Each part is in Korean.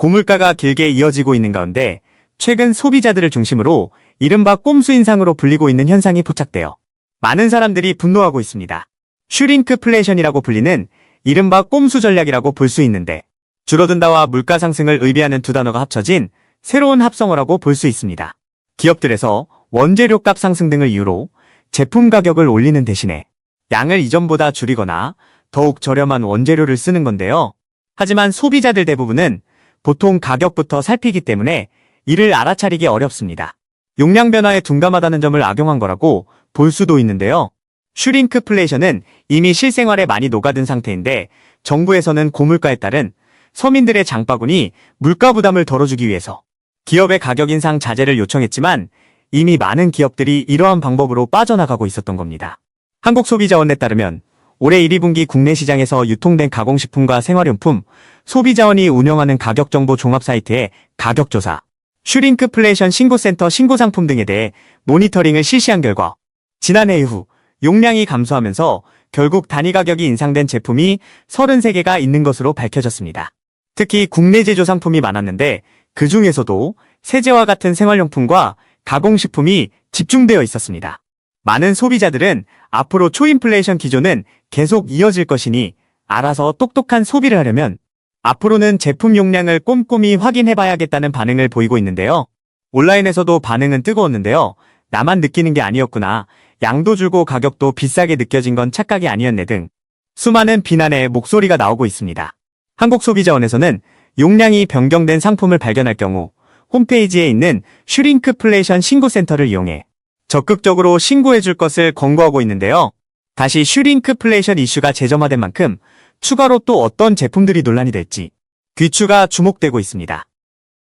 고물가가 길게 이어지고 있는 가운데 최근 소비자들을 중심으로 이른바 꼼수 인상으로 불리고 있는 현상이 포착되어 많은 사람들이 분노하고 있습니다. 슈링크플레이션이라고 불리는 이른바 꼼수 전략이라고 볼 수 있는데 줄어든다와 물가 상승을 의미하는 두 단어가 합쳐진 새로운 합성어라고 볼 수 있습니다. 기업들에서 원재료 값 상승 등을 이유로 제품 가격을 올리는 대신에 양을 이전보다 줄이거나 더욱 저렴한 원재료를 쓰는 건데요. 하지만 소비자들 대부분은 보통 가격부터 살피기 때문에 이를 알아차리기 어렵습니다. 용량 변화에 둔감하다는 점을 악용한 거라고 볼 수도 있는데요. 슈링크플레이션은 이미 실생활에 많이 녹아든 상태인데 정부에서는 고물가에 따른 서민들의 장바구니 물가 부담을 덜어주기 위해서 기업의 가격 인상 자제를 요청했지만 이미 많은 기업들이 이러한 방법으로 빠져나가고 있었던 겁니다. 한국소비자원에 따르면 올해 1, 2분기 국내 시장에서 유통된 가공식품과 생활용품, 소비자원이 운영하는 가격정보 종합 사이트의 가격조사, 슈링크플레이션 신고센터 신고상품 등에 대해 모니터링을 실시한 결과 지난해 이후 용량이 감소하면서 결국 단위 가격이 인상된 제품이 33개가 있는 것으로 밝혀졌습니다. 특히 국내 제조 상품이 많았는데 그 중에서도 세제와 같은 생활용품과 가공식품이 집중되어 있었습니다. 많은 소비자들은 앞으로 초인플레이션 기조는 계속 이어질 것이니 알아서 똑똑한 소비를 하려면 앞으로는 제품 용량을 꼼꼼히 확인해봐야겠다는 반응을 보이고 있는데요. 온라인에서도 반응은 뜨거웠는데요. 나만 느끼는 게 아니었구나. 양도 줄고 가격도 비싸게 느껴진 건 착각이 아니었네 등 수많은 비난의 목소리가 나오고 있습니다. 한국소비자원에서는 용량이 변경된 상품을 발견할 경우 홈페이지에 있는 슈링크플레이션 신고센터를 이용해 적극적으로 신고해 줄 것을 권고하고 있는데요. 다시 슈링크플레이션 이슈가 재점화된 만큼 추가로 또 어떤 제품들이 논란이 될지 귀추가 주목되고 있습니다.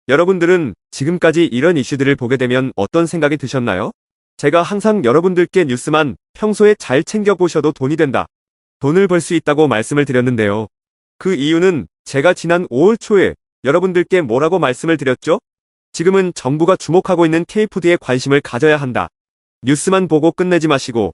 여러분들은 지금까지 이런 이슈들을 보게 되면 어떤 생각이 드셨나요? 제가 항상 여러분들께 뉴스만 평소에 잘 챙겨보셔도 돈이 된다. 돈을 벌 수 있다고 말씀을 드렸는데요. 그 이유는 제가 지난 5월 초에 여러분들께 뭐라고 말씀을 드렸죠? 지금은 정부가 주목하고 있는 K푸드에 관심을 가져야 한다. 뉴스만 보고 끝내지 마시고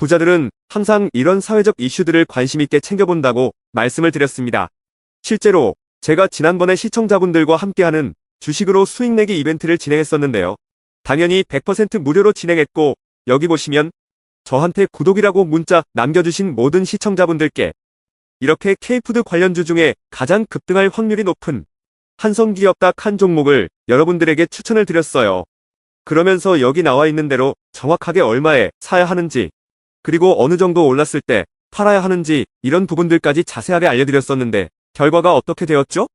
부자들은 항상 이런 사회적 이슈들을 관심 있게 챙겨본다고 말씀을 드렸습니다. 실제로 제가 지난번에 시청자분들과 함께하는 주식으로 수익 내기 이벤트를 진행했었는데요. 당연히 100% 무료로 진행했고 여기 보시면 저한테 구독이라고 문자 남겨주신 모든 시청자분들께 이렇게 K푸드 관련주 중에 가장 급등할 확률이 높은 한성기업 딱 한 종목을 여러분들에게 추천을 드렸어요. 그러면서 여기 나와 있는 대로 정확하게 얼마에 사야 하는지 그리고 어느 정도 올랐을 때 팔아야 하는지 이런 부분들까지 자세하게 알려드렸었는데 결과가 어떻게 되었죠?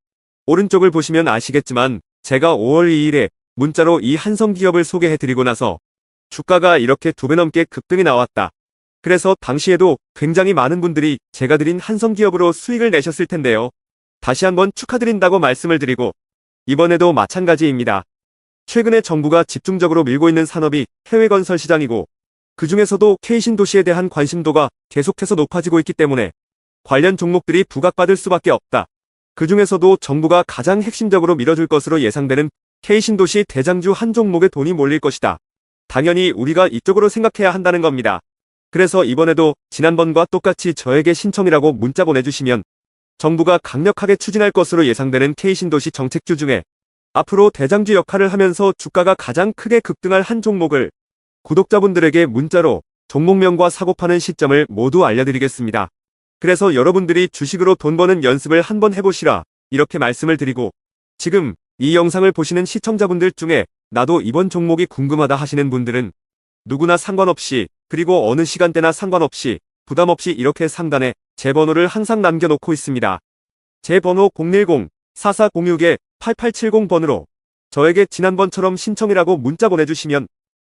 오른쪽을 보시면 아시겠지만 제가 5월 2일에 문자로 이 한성기업을 소개해드리고 나서 주가가 이렇게 두 배 넘게 급등이 나왔다. 그래서 당시에도 굉장히 많은 분들이 제가 드린 한성기업으로 수익을 내셨을 텐데요. 다시 한번 축하드린다고 말씀을 드리고 이번에도 마찬가지입니다. 최근에 정부가 집중적으로 밀고 있는 산업이 해외 건설 시장이고 그 중에서도 K신도시에 대한 관심도가 계속해서 높아지고 있기 때문에 관련 종목들이 부각받을 수밖에 없다. 그 중에서도 정부가 가장 핵심적으로 밀어줄 것으로 예상되는 K신도시 대장주 한 종목에 돈이 몰릴 것이다. 당연히 우리가 이쪽으로 생각해야 한다는 겁니다. 그래서 이번에도 지난번과 똑같이 저에게 신청이라고 문자 보내주시면 정부가 강력하게 추진할 것으로 예상되는 K신도시 정책주 중에 앞으로 대장주 역할을 하면서 주가가 가장 크게 급등할 한 종목을 구독자분들에게 문자로 종목명과 사고파는 시점을 모두 알려드리겠습니다. 그래서 여러분들이 주식으로 돈 버는 연습을 한번 해보시라 이렇게 말씀을 드리고 지금 이 영상을 보시는 시청자분들 중에 나도 이번 종목이 궁금하다 하시는 분들은 누구나 상관없이 그리고 어느 시간대나 상관없이 부담 없이 이렇게 상단에 제 번호를 항상 남겨놓고 있습니다. 제 번호 010-4406-8870번으로 저에게 지난번처럼 신청이라고 문자 보내주시면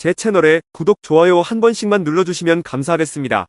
제 채널에 구독, 좋아요 한 번씩만 눌러주시면 감사하겠습니다.